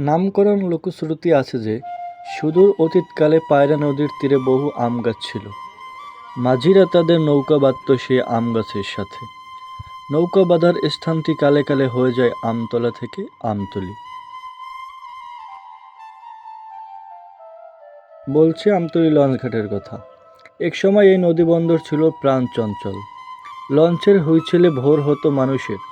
নামকরণ লোকশ্রুতি আছে যে, সুদূর অতীতকালে পায়রা নদীর তীরে বহু আম গাছ ছিল। মাঝিরা তাদের নৌকা বাঁধত সেই আম গাছের সাথে। নৌকা বাঁধার স্থানটি কালে কালে হয়ে যায় আমতলা থেকে আমতলি। বলছে আমতলি লঞ্চঘাটের কথা। এক সময় এই নদী বন্দর ছিল প্রাণ চঞ্চল লঞ্চের হুইছেলে ভোর হতো মানুষের।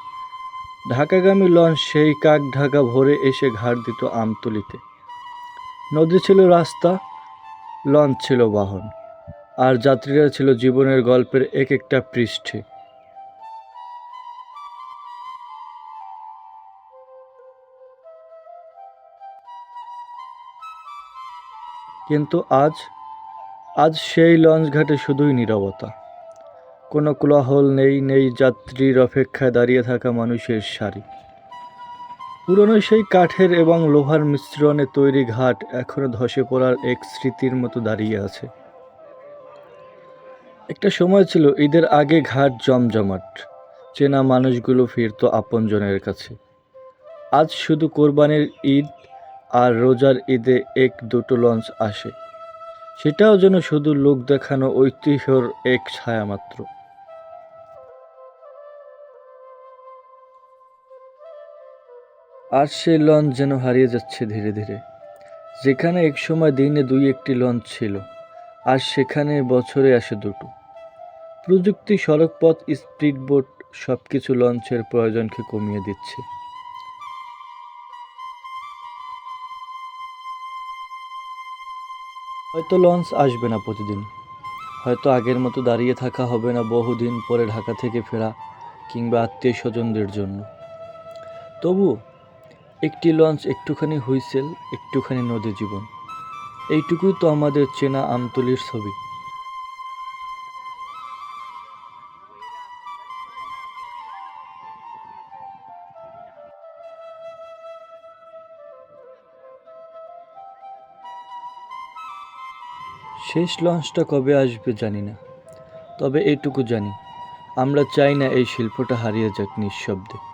ঢাকাগামী লঞ্চ সেই কাক ঢাকা ভোরে এসে ঘাট দিত আমতলিতে। নদী ছিল রাস্তা, লঞ্চ ছিল বাহন, আর যাত্রীরা ছিল জীবনের গল্পের এক একটা পৃষ্ঠে। কিন্তু আজ আজ সেই লঞ্চ ঘাটে শুধুই নীরবতা। কোনো কোলাহল নেই নেই যাত্রীর অপেক্ষায় দাঁড়িয়ে থাকা মানুষের সারি পুরনো সেই কাঠের এবং লোহার মিশ্রণে তৈরি ঘাট এখনও ধসে পড়ার এক স্মৃতির মতো দাঁড়িয়ে আছে। একটা সময় ছিল, ঈদের আগে ঘাট জমজমাট, চেনা মানুষগুলো ফিরতো আপনজনের কাছে। আজ শুধু কোরবানির ঈদ আর রোজার ঈদে এক দুটো লঞ্চ আসে। সেটাও যেন শুধু লোক দেখানো ঐতিহ্যর এক ছায়া আর সেই লঞ্চ যেন হারিয়ে যাচ্ছে ধীরে ধীরে। যেখানে এক সময় দিনে দুই একটি লঞ্চ ছিল, আর সেখানে বছরে আসে দুটো। প্রযুক্তি, সড়কপথ, স্পিডবোট সব কিছু লঞ্চের প্রয়োজনকে কমিয়ে দিচ্ছে। হয়তো লঞ্চ আসবে না প্রতিদিন। হয়তো আগের মতো দাঁড়িয়ে থাকা হবে না বহুদিন পরে ঢাকা থেকে ফেরা কিংবা আত্মীয় স্বজনদের জন্য। তবু একটি লঞ্চ একটুখানি হুইসেল, একটুখানি নদী জীবন। এইটুকুই তো আমাদের চেনা আমতলির ছবি। শেষ লঞ্চটা কবে আসবে জানি না, তবে এইটুকু জানি, আমরা চাই না এই শিল্পটা হারিয়ে যাক নিঃশব্দে।